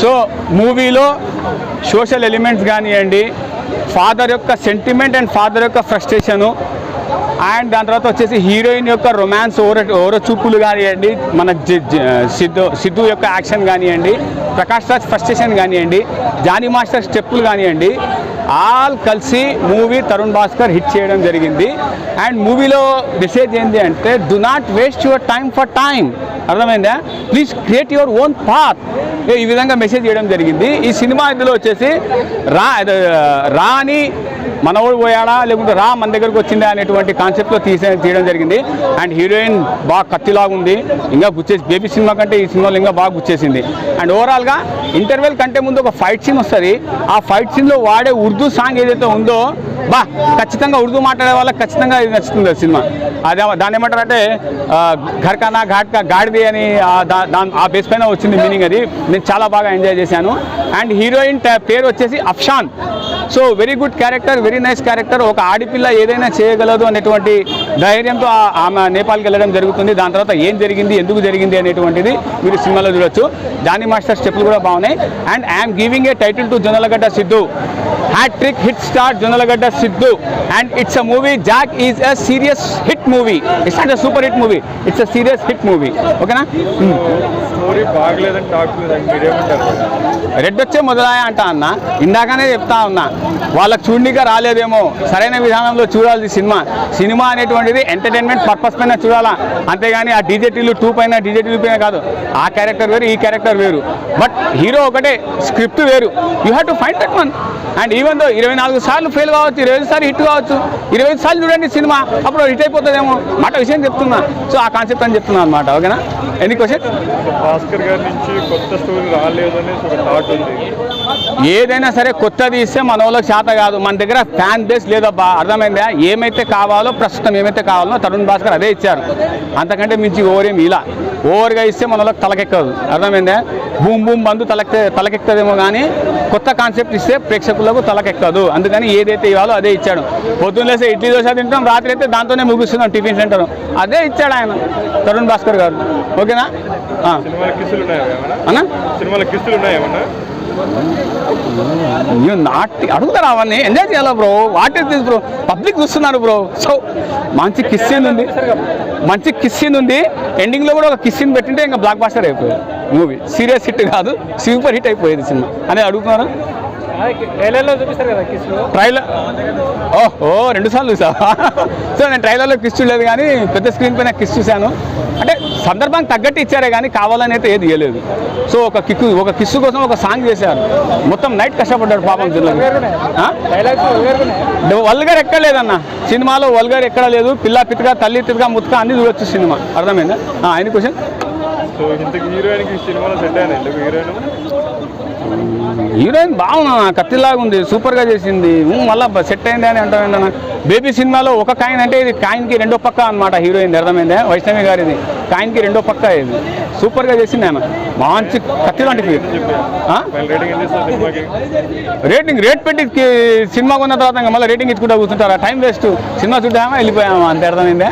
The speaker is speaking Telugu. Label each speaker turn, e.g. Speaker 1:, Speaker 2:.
Speaker 1: సో మూవీలో సోషల్ ఎలిమెంట్స్ కానివ్వండి ఫాదర్ యొక్క సెంటిమెంట్ అండ్ ఫాదర్ యొక్క ఫ్రస్ట్రేషను అండ్ దాని తర్వాత వచ్చేసి హీరోయిన్ యొక్క రొమాన్స్ ఓర ఓర చూపులు కానివ్వండి మన సిద్ధు సిద్ధు యొక్క యాక్షన్ కానివ్వండి ప్రకాష్ రాజ్ ఫ్రస్ట్రేషన్ కానివ్వండి జానీ మాస్టర్ స్టెప్పులు కానివ్వండి ఆల్ కలిసి మూవీ తరుణ్ భాస్కర్ హిట్ చేయడం జరిగింది. అండ్ మూవీలో మెసేజ్ ఏంటి అంటే do not waste your time for time అర్థమైందా? Please create your own path ఈ విధంగా మెసేజ్ చేయడం జరిగింది. ఈ సినిమా ఇందులో వచ్చేసి రా రాణి మనవాడు పోయాడా? లేకుంటే రా మన దగ్గరకు వచ్చిందా అనేటువంటి కాన్సెప్ట్లో తీసే తీయడం జరిగింది. అండ్ హీరోయిన్ బాగా కత్తిలాగా ఉంది. ఇంకా గుచ్చేసి బేబీ సినిమా కంటే ఈ సినిమాలో ఇంకా బాగా గుచ్చేసింది. అండ్ ఓవరాల్గా ఇంటర్వెల్ కంటే ముందు ఒక ఫైట్ సీన్ వస్తుంది. ఆ ఫైట్ సీన్లో వాడే ఉర్దూ సాంగ్ ఏదైతే ఉందో బా ఖచ్చితంగా ఉర్దూ మాట్లాడే వాళ్ళకి ఖచ్చితంగా ఇది నచ్చుతుంది ఆ సినిమా. అది దాన్ని ఏమంటారంటే ఆ, ఘాట్కా ఘాట్ కా గాడిది అని ఆ బేస్ పైన వచ్చింది మీనింగ్ అది. నేను చాలా బాగా ఎంజాయ్ చేశాను. అండ్ హీరోయిన్ పేరు వచ్చేసి Afshan. So very good character very nice character. ఒక ఆడిపిల్ల ఏదైనా చేయగలదు అనేటువంటి ధైర్యంతో ఆమె నేపాల్కి వెళ్ళడం జరుగుతుంది. దాని తర్వాత ఏం జరిగింది ఎందుకు జరిగింది అనేటువంటిది మీరు సినిమాలో చూడొచ్చు. జానీ మాస్టర్ స్టెప్లు కూడా బాగున్నాయి. And I'm giving a title to Jonnalagadda Siddhu. Hat trick hit star Jonnalagadda Siddhu and it's movie Jack is a serious hit movie it's not a super hit movie it's a serious hit movie ఓకేనా
Speaker 2: స్టోరీ బాగలేదని టాక్ లేదని మీరేమంటారు
Speaker 1: రెడ్ వచ్చే మొదలాయ అంట అన్న. ఇందాకనే చెప్తా ఉన్నా. వాళ్ళకి చూడనిగా రాలేదేమో. సరైన విధానంలో చూడాలి సినిమా. సినిమా అనేటువంటిది ఎంటర్టైన్మెంట్ పర్పస్ పైన చూడాలా? అంతేగాని ఆ డీజేటీలు టూ పైన డీజేటీలు పైన కాదు. ఆ క్యారెక్టర్ వేరు ఈ క్యారెక్టర్ వేరు. బట్ హీరో ఒకటే స్క్రిప్ట్ వేరు. You have to find that one and even though ఇరవై నాలుగు సార్లు ఫెయిల్ కావచ్చు ఇరవై సార్లు హిట్ కావచ్చు. ఇరవై సార్లు చూడండి సినిమా. అప్పుడు హిట్ అయిపోతుందేమో. మాట విషయం చెప్తున్నా. సో ఆ కాన్సెప్ట్ అని చెప్తున్నా అనమాట ఓకేనా? ఎనీ క్వశ్చన్
Speaker 2: భాస్కర్ గారి నుంచి కొత్త స్టోరీ రాలేదు ఒక థాట్ ఉంది.
Speaker 1: ఏదైనా సరే కొత్తది ఇస్తే మన వాళ్ళకి శాత కాదు. మన దగ్గర ఫ్యాన్ బేస్ లేదబ్బా. అర్థమైందా? ఏమైతే కావాలో ప్రస్తుతం ఏమైతే కావాలో తరుణ్ భాస్కర్ అదే ఇచ్చారు. అంతకంటే మించి ఓవరేం ఇలా. ఓవర్గా ఇస్తే మన వాళ్ళకి తలకెక్కదు. అర్థమైందా? బూమ్ బూమ్ బంధు తలెక్క తలకెక్కదేమో కానీ కొత్త కాన్సెప్ట్ ఇస్తే ప్రేక్షకులకు తలకెక్కదు. అందుకని ఏదైతే ఇవ్వాలో అదే ఇచ్చాడు. పొద్దున్న లేస్తే ఇడ్లీ దోశ తింటాం రాత్రి అయితే దాంతోనే ముగిస్తున్నాం టిఫిన్ సెంటర్ అదే ఇచ్చాడు ఆయన తరుణ్ భాస్కర్ గారు. ఓకేనా.
Speaker 2: సినిమాల కిస్సులు ఉన్నాయా
Speaker 1: నువ్వు నాటి అడుగుతారా అవన్నీ? ఎంజాయ్ చేయాలా bro what is this bro public చూస్తున్నారు బ్రో సో మంచి కిస్సీన్ ఉంది. మంచి కిస్సీన్ ఉంది. ఎండింగ్లో కూడా ఒక కిస్సీన్ పెట్టింటే ఇంకా బ్లాక్ బాస్టర్ అయిపోయేది. మూవీ సీరియస్ హిట్ కాదు. సూపర్ హిట్ అయిపోయేది సినిమా. అని అడుగుతున్నారు? ట్రైలర్ ఓహో రెండు సార్లు చూసావా? సో నేను ట్రైలర్లో కిస్ చూడలేదు కానీ పెద్ద స్క్రీన్ పైన కిస్ చూశాను. అంటే సందర్భానికి తగ్గట్టు ఇచ్చారే కానీ కావాలని అయితే ఏది ఇవ్వలేదు సో ఒక కిక్కు ఒక కిస్సు కోసం ఒక సాంగ్ చేశారు. మొత్తం నైట్ కష్టపడ్డాడు పాపం జిల్లా.
Speaker 3: డైలాగ్స్
Speaker 1: వల్గర్ ఎక్కడ లేదన్న? సినిమాలో వల్గర్ ఎక్కడ లేదు. పిల్ల పితగా తల్లి పితగా ముత్తుగా అన్ని చూడొచ్చు సినిమా. అర్థమైందా? ఆ, ఆయన క్వశ్చన్
Speaker 2: సో ఇంతకు హీరోయిన్కి సినిమాలో సెట్ అయినా ఎందుకు? హీరోయిన్
Speaker 1: హీరోయిన్ బాగున్నా కత్తిలాగా ఉంది సూపర్గా చేసింది. మళ్ళా సెట్ అయింది అని అంటాను బేబీ సినిమాలో ఒక కాయిన్ అంటే ఇది కాయిన్కి రెండో పక్క అనమాట హీరోయిన్ అర్థమైంది? వైష్ణవి గారిది. కాయిన్కి రెండో పక్క ఇది. సూపర్గా చేసింది ఆమె. మంచి కత్తి లాంటి?
Speaker 2: రేటింగ్
Speaker 1: రేట్ పెట్టి సినిమా కొన్న తర్వాత మళ్ళీ రేటింగ్ ఇచ్చుకుంటా కూర్చుంటారా? Time waste. సినిమా చూద్దామా వెళ్ళిపోయామా? అంతే అర్థమైందా?